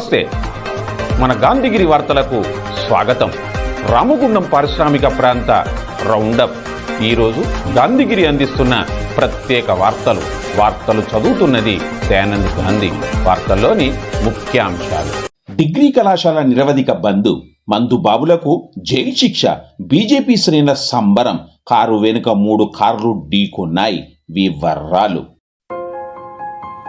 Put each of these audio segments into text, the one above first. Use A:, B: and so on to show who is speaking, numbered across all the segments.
A: నమస్తే. మన గాంధీగిరి వార్తలకు స్వాగతం. రామగుండం పారిశ్రామిక ప్రాంత రౌండప్. ఈరోజు గాంధీగిరి అందిస్తున్న ప్రత్యేక వార్తలు. వార్తలు చదువుతున్నది దయానంద్ గాంధీ. వార్తల్లోని ముఖ్యాంశాలు.
B: డిగ్రీ కళాశాల నిరవధిక బంధు మందు బాబులకు జైలు శిక్ష. బీజేపీ శ్రేణుల సంబరం. కారు వెనుక మూడు కార్లు ఢీకొన్నాయి. వివరాలు.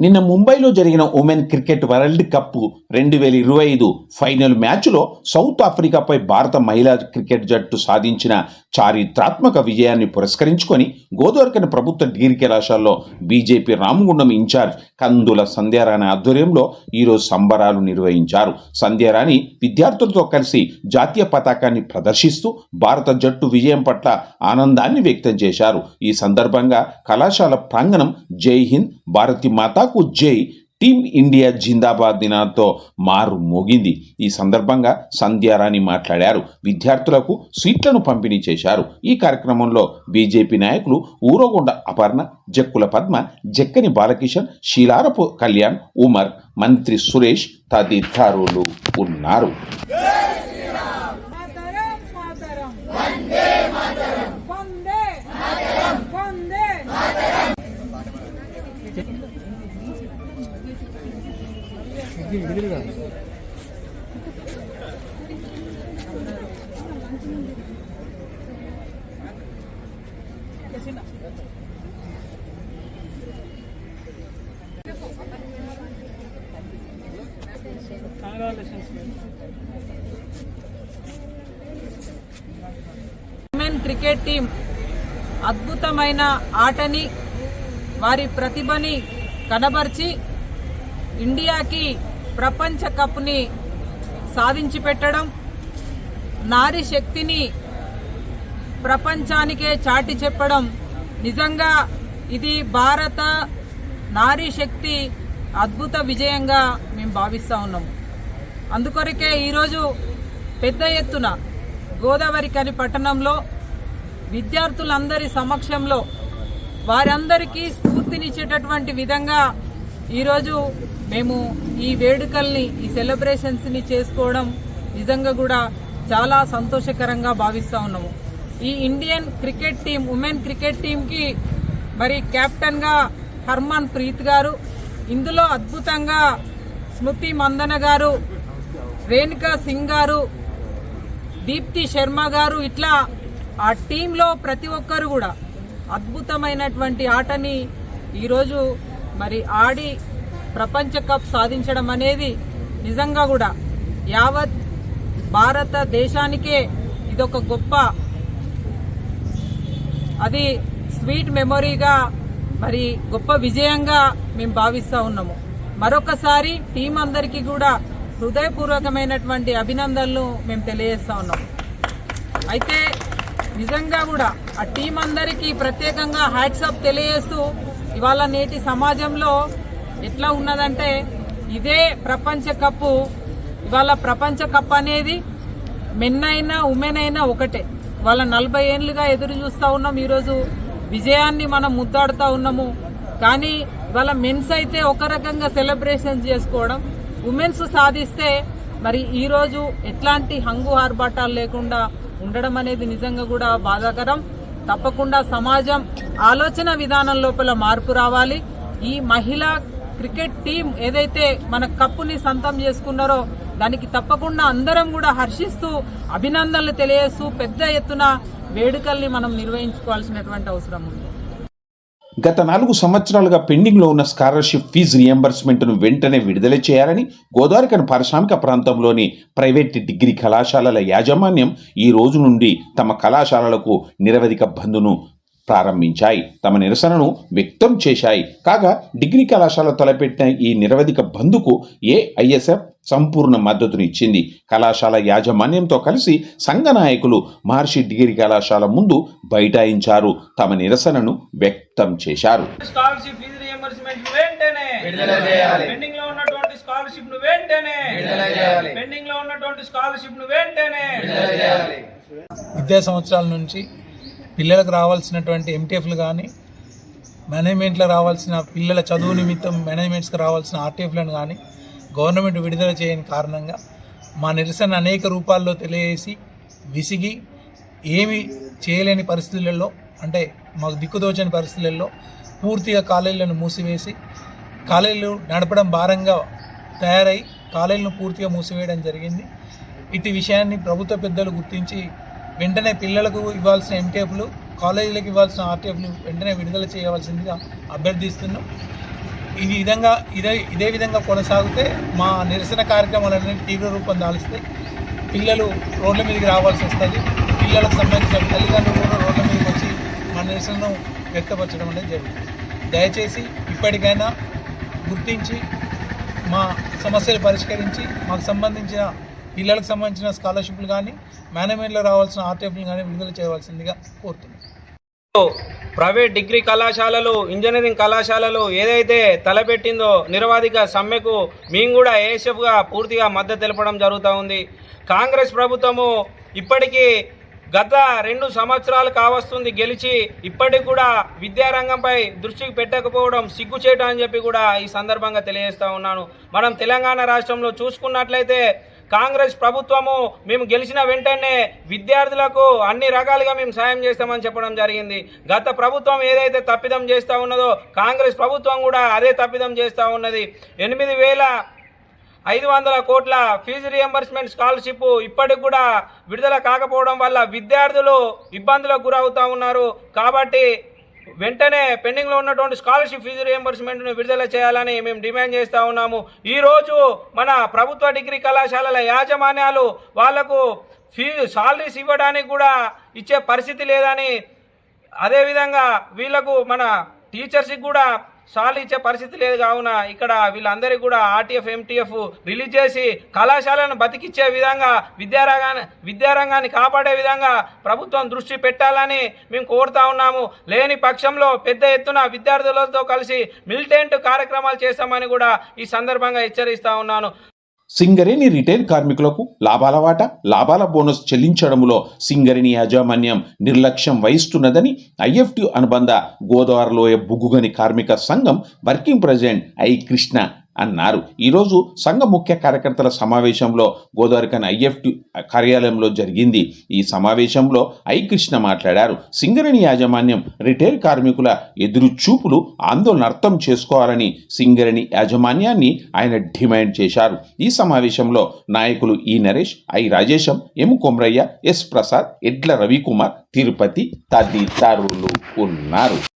B: నిన్న ముంబైలో జరిగిన ఉమెన్ క్రికెట్ వరల్డ్ కప్ రెండు వేల ఇరవై ఐదు ఫైనల్ మ్యాచ్లో సౌత్ ఆఫ్రికాపై భారత మహిళా క్రికెట్ జట్టు సాధించిన చారిత్రాత్మక విజయాన్ని పురస్కరించుకొని గోదావరికని ప్రభుత్వ డిగ్రీ కళాశాలలో బీజేపీ రామగుండం ఇన్ఛార్జ్ కందుల సంధ్యారాణి ఆధ్వర్యంలో ఈరోజు సంబరాలు నిర్వహించారు. సంధ్యారాణి విద్యార్థులతో కలిసి జాతీయ పతాకాన్ని ప్రదర్శిస్తూ భారత జట్టు విజయం పట్ల ఆనందాన్ని వ్యక్తం చేశారు. ఈ సందర్భంగా కళాశాల ప్రాంగణం జై హింద్ భారతి మాతాకు జై టీమ్ ఇండియా జిందాబాద్ దినాలతో మారు మోగింది. ఈ సందర్భంగా సంధ్యారాణి మాట్లాడారు. విద్యార్థులకు సీట్లను పంపిణీ చేశారు. ఈ కార్యక్రమంలో బీజేపీ నాయకులు ఊరగొండ అపర్ణ జక్కుల పద్మ జక్కని బాలకిషన్ శీలారపు కళ్యాణ్ ఉమర్ మంత్రి సురేష్ తదితరులు ఉన్నారు.
C: క్రికెట్ టీం అద్భుతమైన ఆటని వారి ప్రతిభని కనబర్చి ఇండియాకి ప్రపంచ కప్ని సాధించి పెట్టడం నారీ శక్తిని ప్రపంచానికే చాటి చెప్పడం. నిజంగా ఇది భారత నారీ శక్తి అద్భుత విజయంగా మేము భావిస్తూ ఉన్నాము అందుకొరకే ఈరోజు పెద్ద ఎత్తున గోదావరి కని పట్టణంలో విద్యార్థులందరి సమక్షంలో వారందరికీ స్ఫూర్తినిచ్చేటటువంటి విధంగా ఈరోజు మేము ఈ వేడుకల్ని ఈ సెలబ్రేషన్స్ని చేసుకోవడం నిజంగా కూడా చాలా సంతోషకరంగా భావిస్తూ ఉన్నాము. ఈ Indian cricket team women cricket టీంకి మరి కెప్టెన్గా హర్మన్ ప్రీత్ గారు ఇందులో అద్భుతంగా స్మృతి మందన గారు రేణుకా సింగ్ గారు దీప్తి శర్మ గారు ఇట్లా ఆ టీంలో ప్రతి ఒక్కరు కూడా అద్భుతమైనటువంటి ఆటని ఈరోజు మరి ఆడి ప్రపంచ కప్ సాధించడం అనేది నిజంగా కూడా యావత్ భారతదేశానికే ఇదొక గొప్ప అది స్వీట్ మెమొరీగా మరి గొప్ప విజయంగా మేము భావిస్తూ ఉన్నాము. మరొకసారి టీం అందరికీ కూడా హృదయపూర్వకమైనటువంటి అభినందనలు మేము తెలియజేస్తా ఉన్నాము. అయితే నిజంగా కూడా ఆ టీం అందరికీ ప్రత్యేకంగా హ్యాట్సప్ తెలియజేస్తూ ఇవాళ నేటి సమాజంలో ఎట్లా ఉన్నదంటే ఇదే ప్రపంచ కప్పు. ఇవాళ ప్రపంచ కప్ అనేది మెన్ అయినా ఉమెన్ అయినా ఒకటే. వాళ్ళ నలభై ఏళ్ళుగా ఎదురు చూస్తూ ఉన్నాం ఈరోజు. విజయాన్ని మనం ముద్దాడుతూ ఉన్నాము. కానీ ఇవాళ మెన్స్ అయితే ఒక రకంగా సెలబ్రేషన్ చేసుకోవడం ఉమెన్స్ సాధిస్తే మరి ఈరోజు ఎట్లాంటి హంగు ఆర్భాటాలు లేకుండా ఉండడం అనేది నిజంగా కూడా బాధాకరం. తప్పకుండా సమాజం ఆలోచన విధానం లోపల మార్పు రావాలి. ఈ మహిళా క్రికెట్ టీం ఏదైతే మన కప్పుని సొంతం చేసుకున్నారో దానికి తప్పకుండా అందరం కూడా హర్షిస్తూ అభినందనలు తెలియజేస్తూ పెద్ద ఎత్తున వేడుకల్ని మనం నిర్వహించుకోవాల్సినటువంటి అవసరం ఉంది.
B: గత నాలుగు సంవత్సరాలుగా పెండింగ్లో ఉన్న స్కాలర్షిప్ ఫీజు రియంబర్స్మెంట్ను వెంటనే విడుదల చేయాలని గోదావరికన్ పారిశ్రామిక ప్రాంతంలోని ప్రైవేట్ డిగ్రీ కళాశాలల యాజమాన్యం ఈ రోజు నుండి తమ కళాశాలలకు నిరవధిక బంధును ప్రారంభించాయి. తమ నిరసనను వ్యక్తం చేశాయి. కాగా డిగ్రీ కళాశాల తలపెట్టిన ఈ నిరవధిక బంధుకు ఏఐఎస్ఎఫ్ సంపూర్ణ మద్దతునిచ్చింది కళాశాల యాజమాన్యంతో కలిసి సంఘ నాయకులు మహర్షి డిగ్రీ కళాశాల ముందు బైఠాయించారు. తమ నిరసనను వ్యక్తం చేశారు.
D: స్కాలర్షిప్ ఫీజు రియంబర్స్మెంట్ వెంటనే విడుదల చేయాలి. పెండింగ్లో ఉన్నటువంటి స్కాలర్షిప్ను వెంటనే విడుదల చేయాలి. పెండింగ్లో ఉన్నటువంటి స్కాలర్షిప్ను వెంటనే విడుదల చేయాలి.
E: విద్యా సంవత్సరాల నుంచి పిల్లలకు రావాల్సినటువంటి ఎంటీఎఫ్లు కానీ మేనేజ్మెంట్లో రావాల్సిన పిల్లల చదువు నిమిత్తం మేనేజ్మెంట్స్కి రావాల్సిన ఆర్టీఎఫ్లను కానీ గవర్నమెంట్ విడుదల చేయని కారణంగా మా నిరసన అనేక రూపాల్లో తెలియజేసి విసిగి ఏమి చేయలేని పరిస్థితులలో అంటే మాకు దిక్కుదోచని పరిస్థితులలో పూర్తిగా కాలేజీలను మూసివేసి కాలేజీలు నడపడం భారంగా తయారై కాలేజీలను పూర్తిగా మూసివేయడం జరిగింది. ఇటు విషయాన్ని ప్రభుత్వ పెద్దలు గుర్తించి వెంటనే పిల్లలకు ఇవ్వాల్సిన ఎంటేపులు కాలేజీలకు ఇవ్వాల్సిన ఆర్టీఎఫ్లు వెంటనే విడుదల చేయవలసిందిగా అభ్యర్థిస్తున్నాం. ఈ విధంగా ఇదే ఇదే విధంగా కొనసాగితే మా నిరసన కార్యక్రమాలన్నీ తీవ్ర రూపం దాల్స్తాయి పిల్లలు రోడ్ల మీదకి రావాల్సి వస్తుంది. పిల్లలకు సంబంధించిన తల్లిదండ్రులు కూడా రోడ్ల మీదకి వచ్చి మా నిరసనను వ్యక్తపరచడం అనేది జరుగుతుంది. దయచేసి ఇప్పటికైనా గుర్తించి మా సమస్యలు పరిష్కరించి మాకు సంబంధించిన పిల్లలకు సంబంధించిన స్కాలర్షిప్లు కానీ మేనేజ్మెంట్లో రావాల్సిన ఆర్టీఎఫ్లు కానీ విడుదల చేయవలసిందిగా కోరుతున్నాను
D: ప్రైవేట్ డిగ్రీ కళాశాలలు ఇంజనీరింగ్ కళాశాలలు ఏదైతే తలపెట్టిందో నిరవాధిక సమ్మెకు మేము కూడా ఏఎస్ఎఫ్గా పూర్తిగా మద్దతు తెలపడం జరుగుతూ ఉంది. కాంగ్రెస్ ప్రభుత్వము ఇప్పటికీ గత రెండు సంవత్సరాలు కావస్తుంది గెలిచి ఇప్పటికి కూడా విద్యారంగంపై దృష్టికి పెట్టకపోవడం సిగ్గుచేట అని చెప్పి కూడా ఈ సందర్భంగా తెలియజేస్తూ ఉన్నాను. మనం తెలంగాణ రాష్ట్రంలో చూసుకున్నట్లయితే కాంగ్రెస్ ప్రభుత్వము మేము గెలిచిన వెంటనే విద్యార్థులకు అన్ని రకాలుగా మేము సాయం చేస్తామని చెప్పడం జరిగింది. గత ప్రభుత్వం ఏదైతే తప్పిదం చేస్తూ ఉన్నదో కాంగ్రెస్ ప్రభుత్వం కూడా అదే తప్పిదం చేస్తూ ఉన్నది. ఎనిమిది వేల ఐదు వందల కోట్ల ఫీజు రియంబర్స్మెంట్ స్కాలర్షిప్ ఇప్పటికి కూడా విడుదల కాకపోవడం వల్ల విద్యార్థులు ఇబ్బందులకు గురవుతూ ఉన్నారు. కాబట్టి వెంటనే పెండింగ్లో ఉన్నటువంటి స్కాలర్షిప్ ఫీజు రియంబర్స్మెంట్ను విడుదల చేయాలని మేము డిమాండ్ చేస్తూ ఉన్నాము. ఈరోజు మన ప్రభుత్వ డిగ్రీ కళాశాలల యాజమాన్యాలు వాళ్ళకు ఫీ సాలరీస్ ఇవ్వడానికి కూడా ఇచ్చే పరిస్థితి లేదని అదేవిధంగా వీళ్ళకు మన టీచర్స్కి కూడా సార్లు ఇచ్చే పరిస్థితి లేదు కావున ఇక్కడ వీళ్ళందరికీ కూడా ఆర్టీఎఫ్ ఎంటీఎఫ్ రిలీజ్ చేసి కళాశాలను బతికిచ్చే విధంగా విద్యారంగాన్ని విద్యారంగాన్ని కాపాడే విధంగా ప్రభుత్వం దృష్టి పెట్టాలని మేము కోరుతా ఉన్నాము. లేని పక్షంలో పెద్ద ఎత్తున విద్యార్థులతో కలిసి మిలిటెంట్ కార్యక్రమాలు చేస్తామని కూడా ఈ సందర్భంగా హెచ్చరిస్తా ఉన్నాను.
B: సింగరేణి రిటైల్ కార్మికులకు లాభాల వాటా లాభాల బోనస్ చెల్లించడంలో సింగరేణి యాజమాన్యం నిర్లక్ష్యం వహిస్తున్నదని ఐఎఫ్టి అనుబంధ గోదావరిలోయ బుగ్గుగని కార్మిక సంఘం వర్కింగ్ ప్రెసిడెంట్ ఐ కృష్ణ అన్నారు. ఈరోజు సంఘ ముఖ్య కార్యకర్తల సమావేశంలో గోదావరికన్ ఐఎఫ్టి కార్యాలయంలో జరిగింది. ఈ సమావేశంలో ఐ కృష్ణ మాట్లాడారు. సింగరేణి యాజమాన్యం రిటైల్ కార్మికుల ఎదురు చూపులు ఆందోళన అర్థం చేసుకోవాలని సింగరేణి యాజమాన్యాన్ని ఆయన డిమాండ్ చేశారు. ఈ సమావేశంలో నాయకులు ఈ Naresh I Rajesham M Komraiah S Prasad Edla Ravikumar Tirupati తదితరులు ఉన్నారు.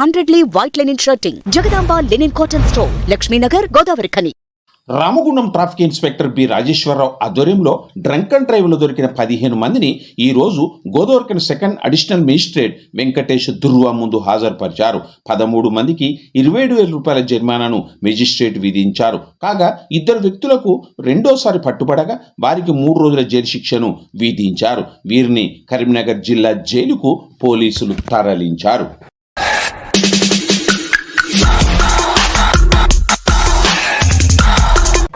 F: హండ్రెడ్లీ white linen shirting Jagadamba linen cotton store Lakshminagar Godavari Khani.
B: Ramagundam traffic inspector B Rajeshwararao ఆధ్వర్యంలో డ్రంక్ అండ్ డ్రైవ్లో దొరికిన పదిహేను మందిని ఈ రోజు Godavarikhani second additional magistrate Venkatesh Durva ముందు హాజరుపరిచారు. పదమూడు మందికి ఇరవై ఏడు వేల రూపాయల జరిమానాను మేజిస్ట్రేట్ విధించారు. కాగా ఇద్దరు వ్యక్తులకు రెండోసారి పట్టుబడగా వారికి మూడు రోజుల జైలు శిక్షను విధించారు. వీరిని కరీంనగర్ జిల్లా జైలుకు పోలీసులు తరలించారు.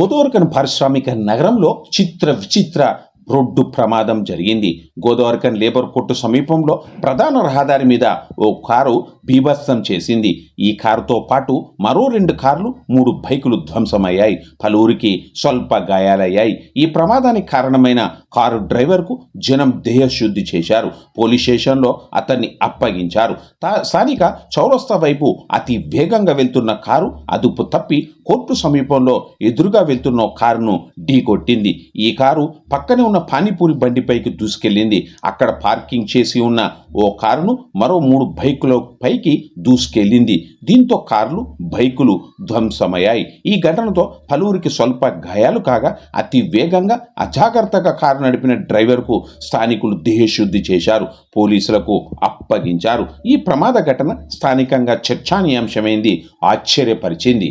B: Godavarikhani పారిశ్రామిక నగరంలో చిత్ర విచిత్ర రోడ్డు ప్రమాదం జరిగింది. గోదావరికన్ లేబర్ కోర్టు సమీపంలో ప్రధాన రహదారి మీద ఓ కారు బీభత్సం చేసింది. ఈ కారుతో పాటు మరో రెండు కార్లు మూడు బైకులు ధ్వంసమయ్యాయి. పలువురికి స్వల్ప గాయాలయ్యాయి. ఈ ప్రమాదానికి కారణమైన కారు డ్రైవర్కు జనం దేహశుద్ధి చేశారు. పోలీస్ స్టేషన్లో అతన్ని అప్పగించారు. తా- స్థానిక చౌరస్తా వైపు అతి వేగంగా వెళ్తున్న కారు అదుపు తప్పి కోర్టు సమీపంలో ఎదురుగా వెళ్తున్న ఓ కారును ఢీకొట్టింది. ఈ కారు పక్కనే ఉన్న పానీపూరి బండిపైకి దూసుకెళ్ళింది. అక్కడ పార్కింగ్ చేసి ఉన్న ఓ కారును మరో మూడు బైకుల పైకి దూసుకెళ్ళింది. దీంతో కార్లు బైకులు ధ్వంసమయ్యాయి. ఈ ఘటనతో పలువురికి స్వల్ప గాయాలు కాగా అతి వేగంగా అజాగ్రత్తగా కారు నడిపిన డ్రైవర్కు స్థానికులు దేహశుద్ధి చేశారు. పోలీసులకు అప్పగించారు. ఈ ప్రమాద ఘటన స్థానికంగా చర్చానీయాంశమైంది. ఆశ్చర్యపరిచింది.